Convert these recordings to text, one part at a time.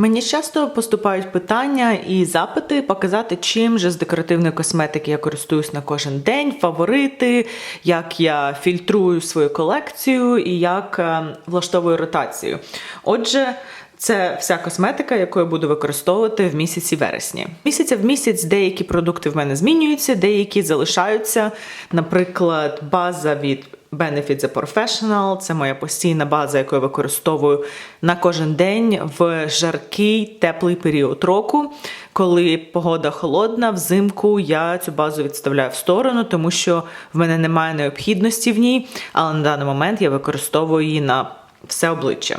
Мені часто поступають питання і запити показати, чим же з декоративної косметики я користуюсь на кожен день, фаворити, як я фільтрую свою колекцію і як е, влаштовую ротацію. Отже, це вся косметика, яку я буду використовувати в місяці вересні. Місяця в місяць деякі продукти в мене змінюються, деякі залишаються. Наприклад, база від Benefit the Professional це моя постійна база, яку я використовую на кожен день в жаркий теплий період року. Коли погода холодна, взимку я цю базу відставляю в сторону, тому що в мене немає необхідності в ній, але на даний момент я використовую її на все обличчя.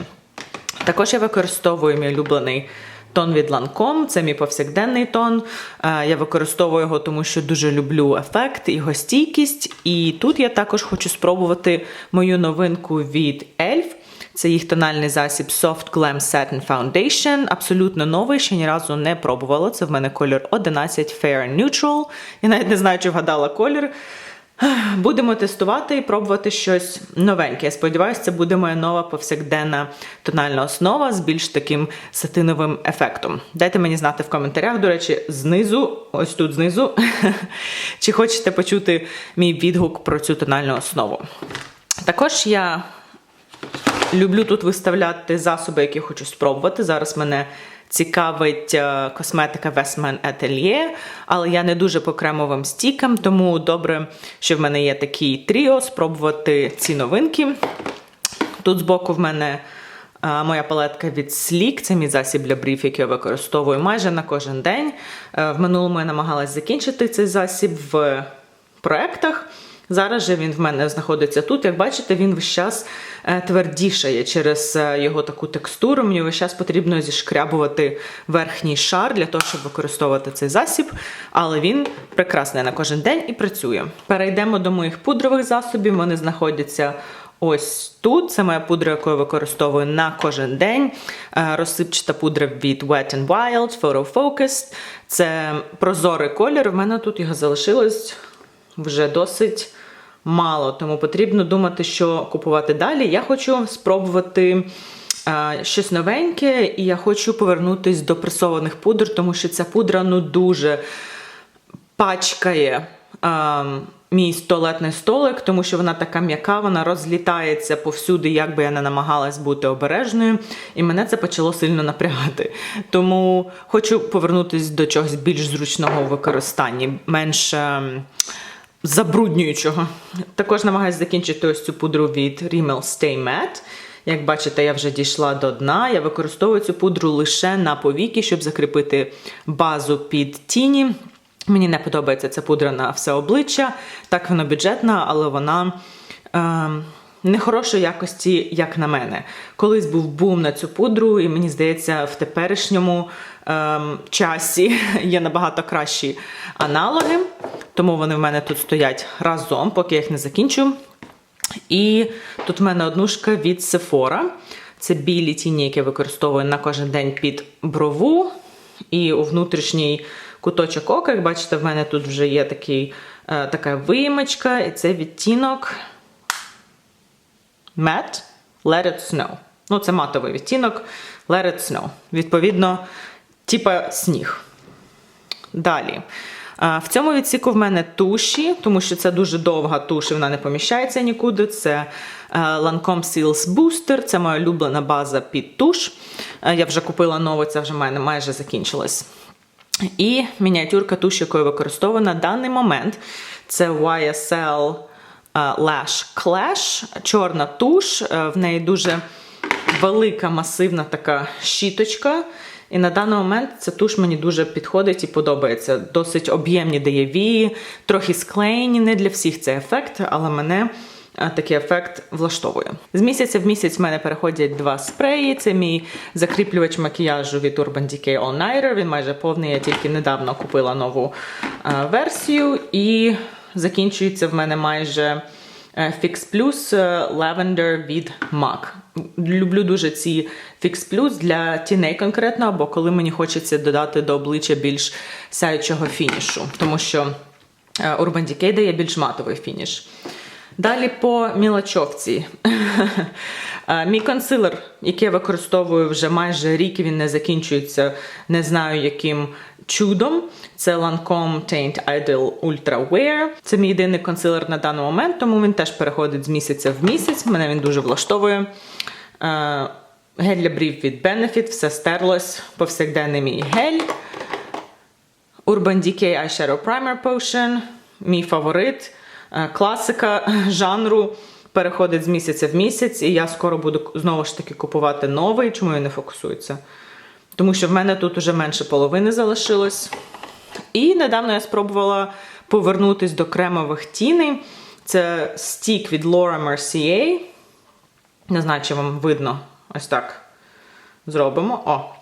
Також я використовую мій улюблений тон від Lancome, це мій повсякденний тон. Е, Я використовую його, тому що дуже люблю ефект, його стійкість. І тут я також хочу спробувати мою новинку від ELF. Це їх тональний засіб Soft Glam Satin Foundation. Абсолютно новий, ще ні разу не пробувала. Це в мене колір 11 Fair Neutral. Я навіть не знаю, чи вгадала колір. Будемо тестувати і пробувати щось новеньке. Я сподіваюся, це буде моя нова повсякденна тональна основа з більш таким сатиновим ефектом. Дайте мені знати в коментарях, до речі, знизу, ось тут знизу, чи хочете почути мій відгук про цю тональну основу. Також я люблю тут виставляти засоби, які хочу спробувати. Зараз мене цікавить е, косметика Westman Atelier, але я не дуже по кремовим стікам, тому добре, що в мене є такий тріо, спробувати ці новинки. Тут збоку в мене е, моя палетка від Sleek, це мій засіб для брів, який я використовую майже на кожен день. Е, В минулому я намагалась закінчити цей засіб в проектах. Зараз же він в мене знаходиться тут. Як бачите, він весь час е, твердішає через е, його таку текстуру. Мені весь час потрібно зішкрябувати верхній шар для того, щоб використовувати цей засіб. Але він прекрасний на кожен день і працює. Перейдемо до моїх пудрових засобів. Вони знаходяться. Ось тут це моя пудра, яку я використовую на кожен день. Е, Розсипчата пудра від Wet n Wild, Photo Focused. Це прозорий колір. В мене тут його залишилось вже досить мало, тому потрібно думати, що купувати далі. Я хочу спробувати е, щось новеньке, і я хочу повернутись до пресованих пудр, тому що ця пудра ну дуже пачкає. е, Мій туалетний столик, тому що вона така м'яка, вона розлітається повсюди, як би я не намагалась бути обережною, і мене це почало сильно напрягати. Тому хочу повернутися до чогось більш зручного у використанні, менш ем, забруднюючого. Також намагаюся закінчити ось цю пудру від Rimmel Stay Matte. Як бачите, я вже дійшла до дна. Я використовую цю пудру лише на повіки, щоб закріпити базу під тіні. Мені не подобається ця пудра на все обличчя. Так вона бюджетна, але вона. Е, Нехорошої якості, як на мене. Колись був бум на цю пудру, і мені здається, в теперішньому ем, часі є набагато кращі аналоги, тому вони в мене тут стоять разом, поки я їх не закінчу. І тут в мене однушка від Sephora. Це білі тіні, які я використовую на кожен день під брову. І у внутрішній куточок ока, як бачите, в мене тут вже є такий, е, така виїмочка, і це відтінок Matte Let It Snow. Ну, це матовий відтінок Let It Snow. Відповідно, типа сніг. Далі. В цьому відсіку в мене туші, тому що це дуже довга туш, і вона не поміщається нікуди. Це е, Lancome Seals Booster, це моя улюблена база під туш. Е, Я вже купила нову, це вже в мене майже закінчилось. І мініатюрка туш, яку я використовую на даний момент, це YSL е, Lash Clash, чорна туш. В неї дуже велика, масивна така щіточка. І на даний момент ця туш мені дуже підходить і подобається. Досить об'ємні дає трохи склеєні, не для всіх це ефект, але мене е, такий ефект влаштовує. З місяця в місяць в мене переходять два спреї. Це мій закріплювач макіяжу від Urban Decay All Nighter. Він майже повний. Я тільки недавно купила нову е, версію, і закінчується в мене майже. е, Fix Plus Lavender від MAC. Люблю дуже ці фікс плюс для тіней конкретно, або коли мені хочеться додати до обличчя більш сяючого фінішу, тому що е, Urban Decay дає більш матовий фініш. Далі по мілочовці. Е, Мій консилер, який я використовую вже майже рік, він не закінчується, не знаю яким чудом. Це Lancome Taint Idol Ultra Wear. Це мій єдиний консилер на даний момент, тому він теж переходить з місяця в місяць. Мене він дуже влаштовує. Е, Гель для брів від Benefit, все стерлось, повсякденний мій гель. Urban Decay Eyeshadow Primer Potion, мій фаворит, Е, класика жанру. Переходить з місяця в місяць, і я скоро буду знову ж таки купувати новий. Чому він не фокусується? Тому що в мене тут уже менше половини залишилось. І недавно я спробувала повернутись до кремових тіней. Це стік від Laura Mercier. Не знаю, чи вам видно. Ось так зробимо. О.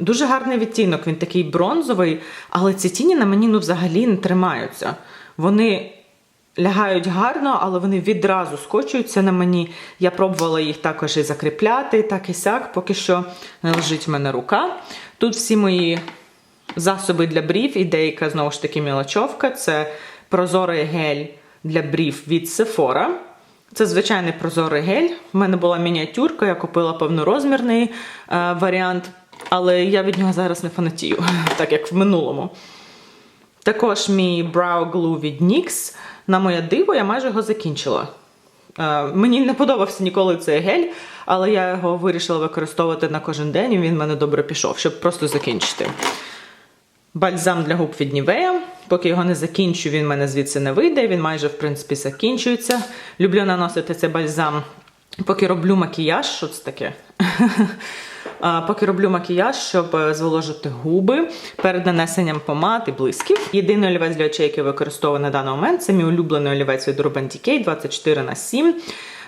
Дуже гарний відтінок, він такий бронзовий, але ці тіні на мені ну, взагалі не тримаються. Вони лягають гарно, але вони відразу скочуються на мені. Я пробувала їх також і закріпляти, так і сяк, поки що не лежить в мене рука. Тут всі мої засоби для брів і деяка, знову ж таки, мілочовка. Це прозорий гель для брів від Sephora. Це звичайний прозорий гель. У мене була мініатюрка, я купила повнорозмірний е, варіант, але я від нього зараз не фанатію, так як в минулому. Також мій Brow Glue від NYX. На моє диво, я майже його закінчила. Е, мені не подобався ніколи цей гель, але я його вирішила використовувати на кожен день, і він мене добре пішов, щоб просто закінчити. Бальзам для губ від Nivea. Поки його не закінчу, він в мене звідси не вийде. Він майже, в принципі, закінчується. Люблю наносити цей бальзам, поки роблю макіяж. Що це таке? Поки роблю макіяж, щоб е, зволожити губи перед нанесенням помад і блисків. Єдиний олівець для очей, який використовую на даний момент, це мій улюблений олівець від Urban Decay 24 на 7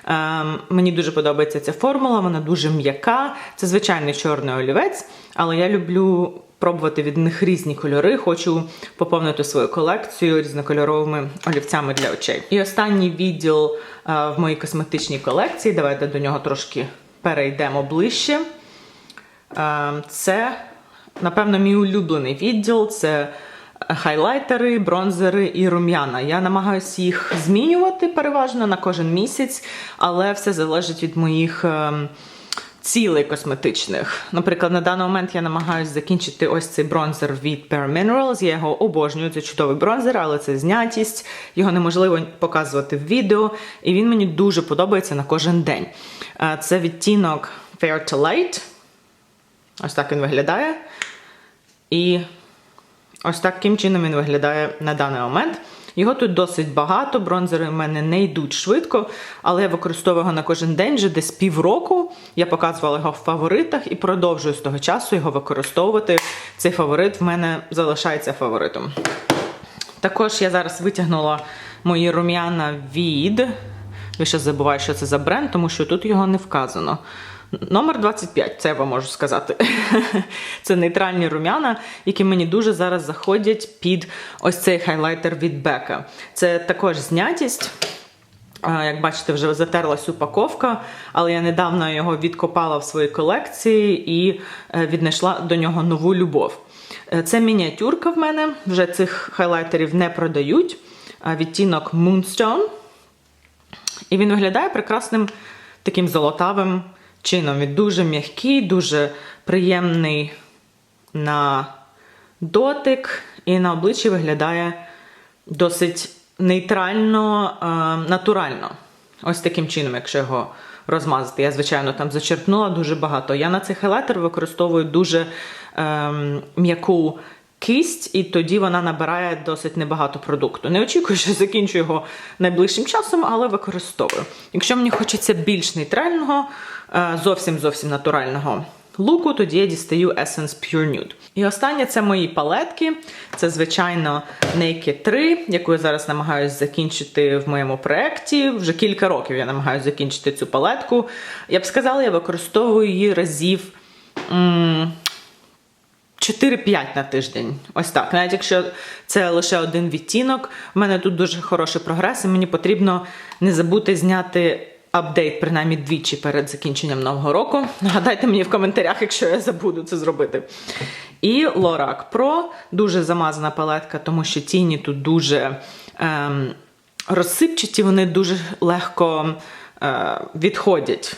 Ем, мені дуже подобається ця формула, вона дуже м'яка. Це звичайний чорний олівець, але я люблю пробувати від них різні кольори. Хочу поповнити свою колекцію різнокольоровими олівцями для очей. І останній відділ е, в моїй косметичній колекції. Давайте до нього трошки перейдемо ближче. Е, Це, напевно, мій улюблений відділ. Це хайлайтери, бронзери і рум'яна. Я намагаюся їх змінювати переважно на кожен місяць, але все залежить від моїх. ем, Цілей косметичних. Наприклад, на даний момент я намагаюся закінчити ось цей бронзер від Bare Minerals. Я його обожнюю. Це чудовий бронзер, але це знятість. Його неможливо показувати в відео, і він мені дуже подобається на кожен день. Е, Це відтінок Fair to Light. Ось так він виглядає. І ось таким чином він виглядає на даний момент. Його тут досить багато, бронзери в мене не йдуть швидко, але я використовую його на кожен день вже десь півроку. Я показувала його в фаворитах і продовжую з того часу його використовувати. Цей фаворит в мене залишається фаворитом. Також я зараз витягнула мої рум'яна від. Я ще забуваю, що це за бренд, тому що тут його не вказано. Номер 25, це я вам можу сказати. Це нейтральні рум'яна, які мені дуже зараз заходять під ось цей хайлайтер від Бека. Це також знятість. Як бачите, вже затерлась упаковка, але я недавно його відкопала в своїй колекції і е, віднайшла до нього нову любов. Е, Це мініатюрка в мене, вже цих хайлайтерів не продають. Відтінок Moonstone. І він виглядає прекрасним таким золотавим чином. Він дуже м'який, дуже приємний на дотик, і на обличчі виглядає досить нейтрально, е, натурально. Ось таким чином, якщо його розмазати. Я, звичайно, там зачерпнула дуже багато. Я на цей хайлайтер використовую дуже ем, м'яку кисть, і тоді вона набирає досить небагато продукту. Не очікую, що закінчу його найближчим часом, але використовую. Якщо мені хочеться більш нейтрального, е, зовсім зовсім натурального. Луку, тоді я дістаю Essence Pure Nude. І останнє це мої палетки. Це, звичайно, Naked 3, яку я зараз намагаюся закінчити в моєму проєкті. Вже кілька років я намагаюся закінчити цю палетку. Я б сказала, я використовую її разів. м, 4-5 на тиждень. Ось так. Навіть якщо це лише один відтінок, в мене тут дуже хороший прогрес, і мені потрібно не забути зняти апдейт, принаймні двічі перед закінченням нового року. Нагадайте мені в коментарях, якщо я забуду це зробити. І Lorac Pro дуже замазана палетка, тому що тіні тут дуже. Ем, розсипчаті, вони дуже легко е, відходять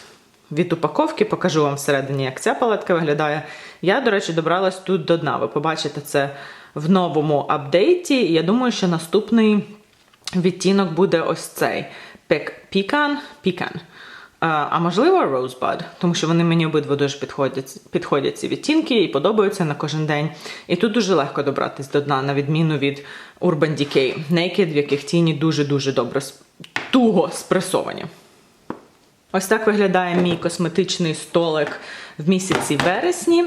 від упаковки. Покажу вам всередині, як ця палетка виглядає. Я, до речі, добралась тут до дна. Ви побачите це в новому апдейті. Я думаю, що наступний відтінок буде ось цей Pecan. Pecan. Е, А можливо, Rosebud, тому що вони мені обидва дуже підходять, підходять ці відтінки і подобаються на кожен день. І тут дуже легко добратись до дна, на відміну від Urban Decay Naked, в яких тіні дуже-дуже добре туго спресовані. Ось так виглядає мій косметичний столик в місяці вересні.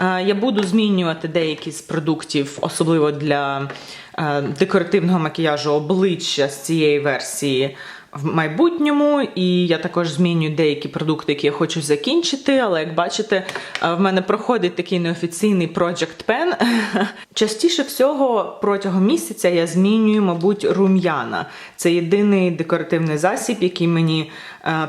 Я буду змінювати деякі з продуктів, особливо для е, декоративного макіяжу обличчя з цієї версії в майбутньому. І я також змінюю деякі продукти, які я хочу закінчити. Але як бачите, е, в мене проходить такий неофіційний Project Pen. Частіше всього протягом місяця я змінюю, мабуть, рум'яна. Це єдиний декоративний засіб, який мені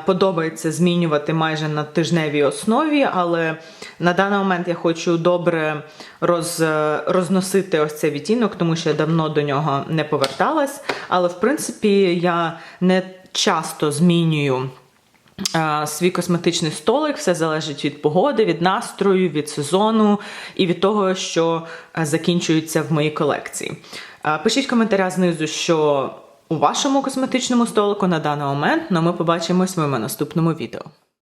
подобається змінювати майже на тижневій основі. Але на даний момент я хочу добре роз, е, розносити ось цей відтінок, тому що я давно до нього не поверталась. Але в принципі я не часто змінюю. е, Свій косметичний столик все залежить від погоди, від настрою, від сезону і від того, що е, закінчується в моїй колекції. Е, Пишіть в коментарях знизу, що у вашому косметичному столику на даний момент. але ми побачимось в моєму наступному відео.